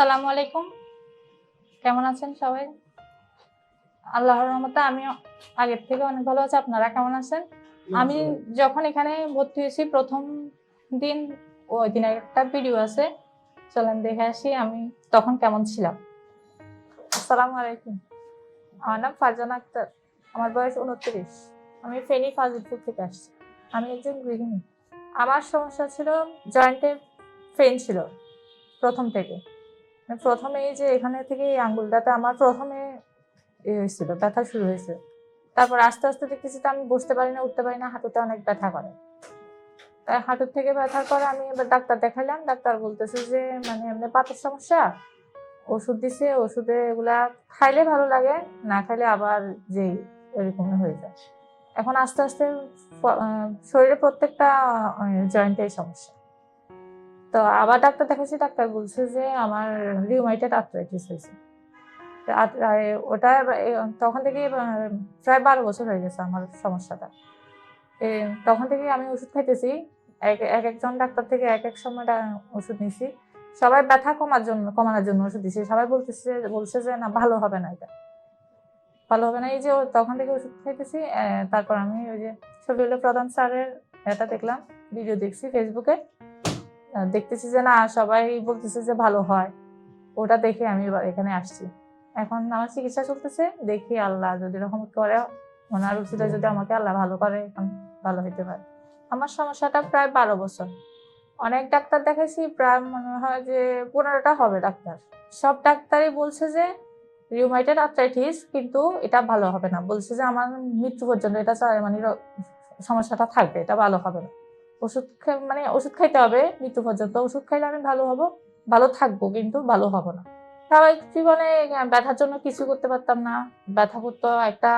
সালামু আলাইকুম। কেমন আছেন সবাই? আল্লাহর রহমতে আমি আগের থেকে অনেক ভালো আছি। আপনারা কেমন আছেন? আমি যখন এখানে ভর্তি হয়েছি প্রথম দিন ওই দিন একটা ভিডিও আছে। চলেন দেখে আসি আমি তখন কেমন ছিলাম। আসসালামু আলাইকুম। আমার নাম ফারজানা আক্তার। আমার বয়স উনত্রিশ আমি ফেনী ফাজিলপুর থেকে আসছি। আমি একজন গৃহিণী। আমার সমস্যা ছিল জয়েন্টে পেন ছিল প্রথম থেকে। প্রথমে এই যে এখানে থেকে আঙ্গুলটাতে আমার প্রথমে এ হয়েছিল, ব্যথা শুরু হয়েছে। তারপর আস্তে আস্তে দেখতেছি তো আমি বসতে পারি না, উঠতে পারি না, হাঁটুতে অনেক ব্যথা করে। তাই হাঁটুর থেকে ব্যথার পরে আমি এবার ডাক্তার দেখালাম ডাক্তার বলতেছে যে মানে এমনি পাতের সমস্যা? ওষুধ দিছে, ওষুধে এগুলা খাইলে ভালো লাগে, না খাইলে আবার যে এরকম হয়ে যায়। এখন আস্তে আস্তে শরীরে প্রত্যেকটা জয়েন্টে সমস্যা। তো আবার ডাক্তার দেখাচ্ছি, ডাক্তার বলছে যে আমার রিউমাইটেড আর্থ্রাইটিস হয়েছে। ওটা তখন থেকে প্রায় বারো বছর হয়ে গেছে আমার সমস্যাটা। তখন থেকে আমি ওষুধ খাইতেছি, এক এক একজন ডাক্তার থেকে এক এক সময় ওষুধ নিছি। সবাই ব্যথা কমার জন্য, কমানোর জন্য ওষুধ দিছি। সবাই বলতেছে, বলছে যে না, ভালো হবে না এটা। ভালো হবে না, এই যে তখন থেকে ওষুধ খাইতেছি তারপর আমি ওই যে শফিউল্লাহ প্রধান স্যারের, এটা দেখলাম ভিডিও দেখছি ফেসবুকে দেখতেছি যে না সবাই বলতেছে যে ভালো হয়। ওটা দেখে আমি এখানে আসছি। এখন আমার চিকিৎসা চলতেছে দেখি আল্লাহ যদি রকম করে ওনার উচিত যদি আমাকে আল্লাহ ভালো করে এখন ভালো হইতে পারে। আমার সমস্যাটা প্রায় বারো বছর। অনেক ডাক্তার দেখাইছি প্রায় মনে হয় যে পনেরোটা হবে ডাক্তার। সব ডাক্তারই বলছে যে রিউমাইটেড আর্থ্রাইটিস কিন্তু এটা ভালো হবে না। বলছে যে আমার মৃত্যু পর্যন্ত এটা মানে সমস্যাটা থাকবে এটা ভালো হবে না। ওষুধ মানে ওষুধ খাইতে হবে মৃত্যু পর্যন্ত ওষুধ খাইলে আমি ভালো হব, ভালো থাকব কিন্তু ভালো হব না। স্বাভাবিক জীবনে ব্যথার জন্য কিছু করতে পারতাম না। ব্যথা করতো একটা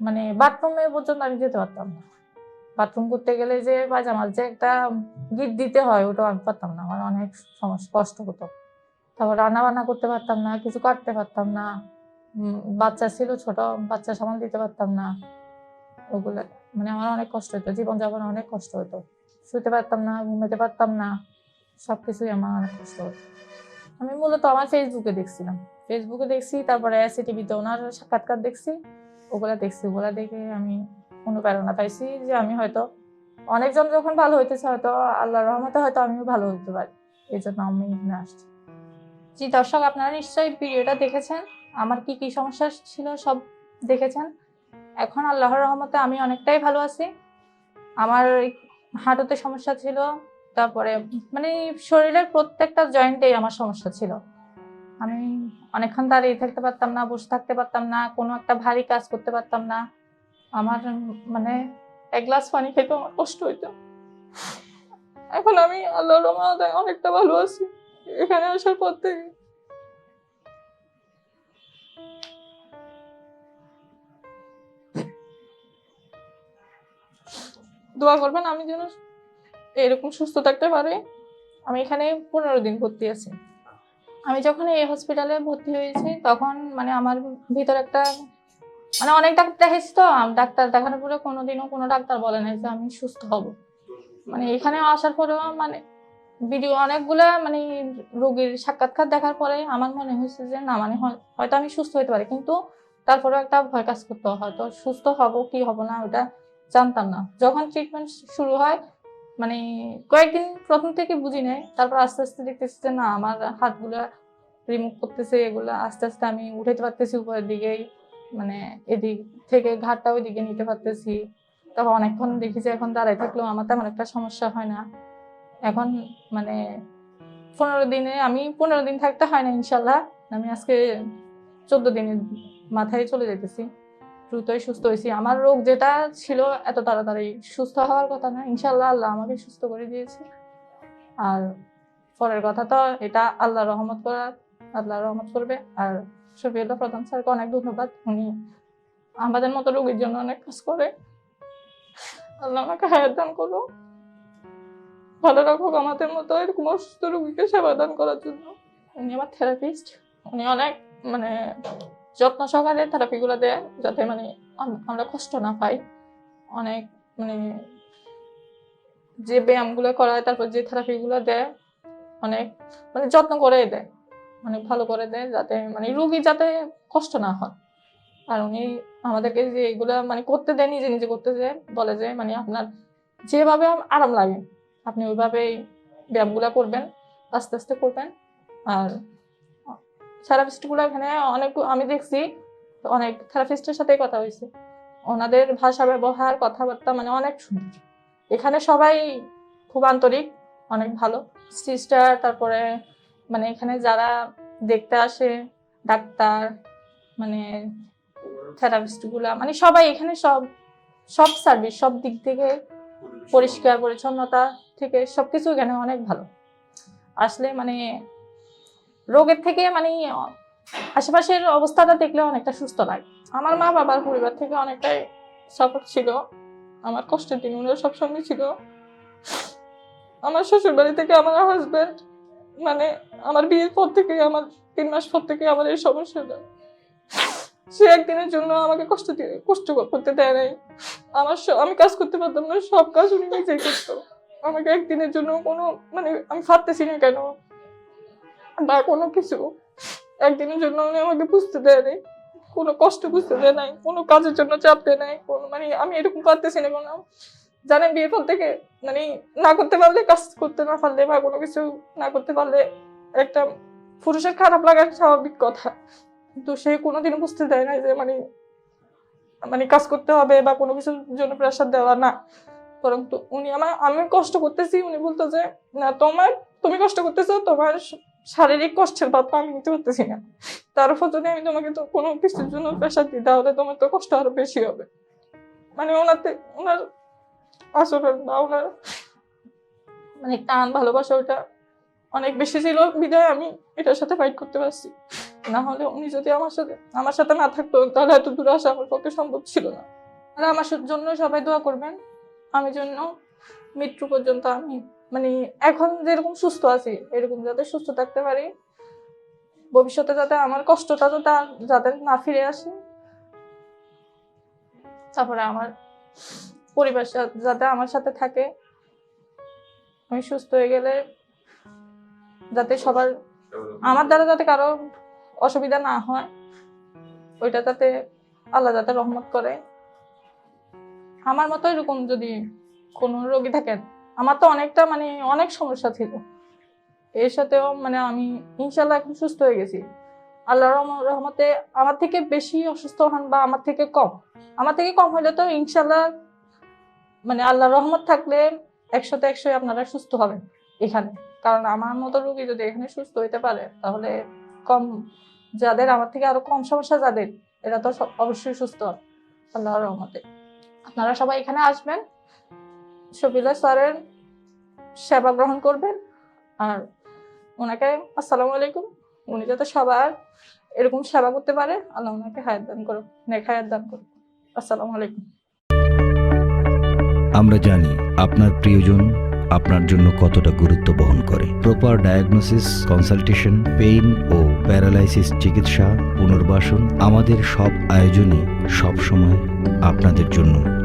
মানে বাথরুমে পর্যন্ত আমি যেতে পারতাম না। বাথরুম করতে গেলে যে পায়জামার যে একটা গিট দিতে হয় ওটা আমি পারতাম না। আমার অনেক সমস্যা কষ্ট হতো। তারপর রান্না বান্না করতে পারতাম না, কিছু কাটতে পারতাম না। বাচ্চা ছিল ছোট, বাচ্চা সামাল দিতে পারতাম না। ওগুলো মানে আমার অনেক কষ্ট হতো জীবনযাপনে অনেক কষ্ট হতো শুতে পারতাম না ঘুমাতে পারতাম না সব কিছুই আমার অনেক কষ্ট। হতো আমি মূলত আমার ফেসবুকে দেখছিলাম। ফেসবুকে দেখছি, তারপরে এসি টিভিতে ওনার সাক্ষাৎকার দেখছি, ওগুলা দেখছি, ওগুলা দেখে আমি অনুপ্রেরণা পাইছি যে আমি হয়তো অনেকজন যখন ভালো হইতেছে, হয়তো আল্লাহর রহমতে হয়তো আমিও ভালো হতে পারি। এই জন্য আমি এখানে আসছি। জি, দর্শক, আপনারা নিশ্চয়ই ভিডিওটা দেখেছেন। আমার কি কি সমস্যা ছিল সব দেখেছেন। এখন আল্লাহর রহমতে আমি অনেকটাই ভালো আছি। আমার হাঁটুতে সমস্যা ছিল, তারপরে মানে শরীরের প্রত্যেকটা জয়েন্টেই আমার সমস্যা ছিল। আমি অনেকক্ষণ দাঁড়িয়ে থাকতে পারতাম না, বসে থাকতে পারতাম না, কোনো একটা ভারী কাজ করতে পারতাম না। আমার মানে এক গ্লাস পানি খেতে আমার কষ্ট হইতো। এখন আমি আল্লাহর অনেকটা ভালো আছি। এখানে আসার পর থেকে দোয়া করবেন, আমি যেন এরকম সুস্থ থাকতে পারি। আমি এখানে পনেরো দিন ভর্তি আছি। আমি যখন এই হসপিটালে ভর্তি হয়েছি, তখন মানে আমার ভিতর একটা মানে অনেক ডাক্তার দেখেছি তো ডাক্তার দেখানোর পরে কোনোদিনও কোনো ডাক্তার বলে নাই যে আমি সুস্থ হব। মানে এখানে আসার পরেও মানে ভিডিও অনেকগুলা মানে রোগীর সাক্ষাৎকার দেখার পরে আমার মনে হয়েছে যে, না মানে হয়- হয়তো আমি সুস্থ হতে পারি। কিন্তু তারপরেও একটা ভয় কাজ করতে, হয়তো সুস্থ হব কি হব না, ওটা জানতাম না। যখন ট্রিটমেন্ট শুরু হয় মানে কয়েকদিন প্রথম থেকে বুঝি নাই, তারপর আস্তে আস্তে দেখতেছি যে না, আমার হাতগুলো রিমুভ করতেছে, এগুলো আস্তে আস্তে আমি উঠাইতে পারতেছি উপরের দিকেই মানে এদিক থেকে ঘাটটা ওই দিকে নিতে পারতেছি। তারপর অনেকক্ষণ দেখি যে এখন দাঁড়াই থাকলেও আমার তেমন একটা সমস্যা হয় না। এখন মানে পনেরো দিনে, আমি পনেরো দিন থাকতে হয় না, ইনশাল্লাহ। আমি আজকে চোদ্দ দিনের মাথায় চলে যেতেছি দ্রুতই সুস্থ হয়েছি। আমার রোগ যেটা ছিল এত তাড়াতাড়ি সুস্থ হওয়ার কথা না ইনশাল্লাহ আল্লাহ আমাকে সুস্থ করে দিয়েছে। আর পরের কথা তো এটা আল্লাহ রহমত করার আল্লাহ রহমত করবে। আর শফিউল্লাহ প্রধান স্যারকে অনেক ধন্যবাদ। উনি আমাদের মতো রোগীর জন্য অনেক কাজ করে। আল্লাহ আমাকে হায়াত দান করো ভালো রাখুক আমাদের মতো এরকম অসুস্থ রোগীকে সেবা দান করার জন্য। উনি আমার থেরাপিস্ট। উনি অনেক মানে যত্ন সহকারে থেরাপিগুলো দেয় যাতে মানে আমরা কষ্ট না পাই। অনেক মানে যে ব্যায়ামগুলো করায় তারপর যে থেরাপিগুলো দেয়, অনেক মানে যত্ন করে দেয়। অনেক ভালো করে দেয় যাতে মানে রুগী যাতে কষ্ট না হয়। আর উনি আমাদেরকে যে এগুলা মানে করতে দেয়, নিজে নিজে করতে দেয় বলে যে মানে আপনার যেভাবে আরাম লাগে, আপনি ওইভাবেই ব্যায়ামগুলো করবেন, আস্তে আস্তে করবেন। আর থেরাপিস্টগুলো এখানে অনেক, আমি দেখছি, অনেক থেরাপিস্টের সাথে কথা হয়েছে। ওনাদের ভাষা ব্যবহার, কথাবার্তা মানে অনেক সুন্দর। এখানে সবাই খুব আন্তরিক, অনেক ভালো। সিস্টার, তারপরে মানে এখানে যারা দেখতে আসে, ডাক্তার মানে থেরাপিস্টগুলা মানে সবাই এখানে সব সব সার্ভিস, সব দিক থেকে পরিষ্কার, পরিচ্ছন্নতা থেকে সবকিছু এখানে অনেক ভালো। আসলে মানে রোগের থেকে মানে আশেপাশের অবস্থাটা দেখলে অনেকটা সুস্থ লাগে। আমার মা বাবার পরিবার থেকে অনেকটাই সাপোর্ট ছিল। আমার কষ্টের দিনগুলো সবসময় ছিল। আমার শ্বশুর বাড়ি থেকে আমার হাজবেন্ড মানে আমার বিয়ের পর থেকে আমার তিন মাস পর থেকে আমার এই সমস্যাটা সে একদিনের জন্য আমাকে কষ্ট কষ্ট করতে দেয় নাই। আমার আমি কাজ করতে পারতাম না, সব কাজ উনি নিজেই করতো। আমাকে একদিনের জন্য কোনো মানে আমি পারতেছি না কেন। বা কোনো কিছু। একদিনের জন্য উনি আমাকে বুঝতে দেয় নাই। কোনো কষ্ট বুঝতে দেয় নাই, কোনো কাজের জন্য চাপ দেয় নাই, কোনো মানে আমি এরকম পারতেছি না, কোনো জানেন বিয়ের পর থেকে মানে না করতে পারলে কাজ করতে না পারলে বা কোনো কিছু না করতে পারলে একটা পুরুষের খারাপ লাগা স্বাভাবিক কথা। তো সে কোনোদিনও বুঝতে দেয় না যে মানে মানে কাজ করতে হবে বা কোনো কিছুর জন্য প্রেশার দেওয়া না। বরং উনি আমার আমি কষ্ট করতেছি, উনি বলতো যে, না, তোমার তুমি কষ্ট করতেছো, তোমার শারীরিক কষ্টের ভাব আমি নিতে পারতেছি না। তার উপর যদি আমি তোমাকে তো কোনো কিছুর জন্য প্রেশার দিই, তাহলে তোমার তো কষ্ট আরও বেশি হবে। মানে ওনাতে, ওনার আচরণ বা ওনার মানে টান, ভালোবাসা ওটা অনেক বেশি ছিল। বিদায় আমি এটার সাথে ফাইট করতে পারছি। না হলে উনি যদি আমার সাথে আমার সাথে না থাকতো, তাহলে এত দূরে আসা আমার পক্ষে সম্ভব ছিল না। আর আমার জন্য সবাই দোয়া করবেন। আমি জন্য মৃত্যু পর্যন্ত আমি মানে এখন যেরকম সুস্থ আছি, এরকম যাতে সুস্থ থাকতে পারি, ভবিষ্যতে যাতে আমার কষ্টটা তো তা যাতে না ফিরে আসে, তারপরে আমার পরিবার যাতে আমার সাথে থাকে, আমি সুস্থ হয়ে গেলে যাতে সবার, আমার দ্বারা যাতে কারও অসুবিধা না হয়, ওইটা যাতে আল্লাহ যাতে রহমত করে। আমার মতো এরকম যদি কোনো রোগী থাকেন আমার তো অনেকটা মানে অনেক সমস্যা ছিল। এর সাথেও মানে আমি ইনশাল্লাহ এখন সুস্থ হয়ে গেছি। আল্লাহ রহমতে আমার থেকে বেশি অসুস্থ হন বা আমার থেকে কম। আমার থেকে কম হলে তো ইনশাল্লাহ মানে আল্লাহ রহমত থাকলে একশোতে একশো আপনারা সুস্থ হবেন এখানে। কারণ আমার মতো রুগী যদি এখানে সুস্থ হইতে পারে, তাহলে কম যাদের, আমার থেকে আরও কম সমস্যা যাদের, এরা তো অবশ্যই সুস্থ। হবে আল্লাহর রহমতে। আপনারা সবাই এখানে আসবেন। শফিলা স্যারের সেবা গ্রহণ করবেন। আর ওনাকে আসসালামু আলাইকুম। উনি যাতে সবার এরকম সেবা করতে পারে, আল্লাহ ওনাকে হায়াত দান করো নেক হায়াত দান করো আসসালামু আলাইকুম। আমরা জানি আপনার প্রিয়জন আপনার জন্য কতটা গুরুত্ব বহন করে। প্রপার ডায়াগনোসিস কনসালটেশন পেইন ও প্যারালাইসিস চিকিৎসা, পুনর্বাসন আমাদের সব আয়োজনই সব সময় আপনাদের জন্য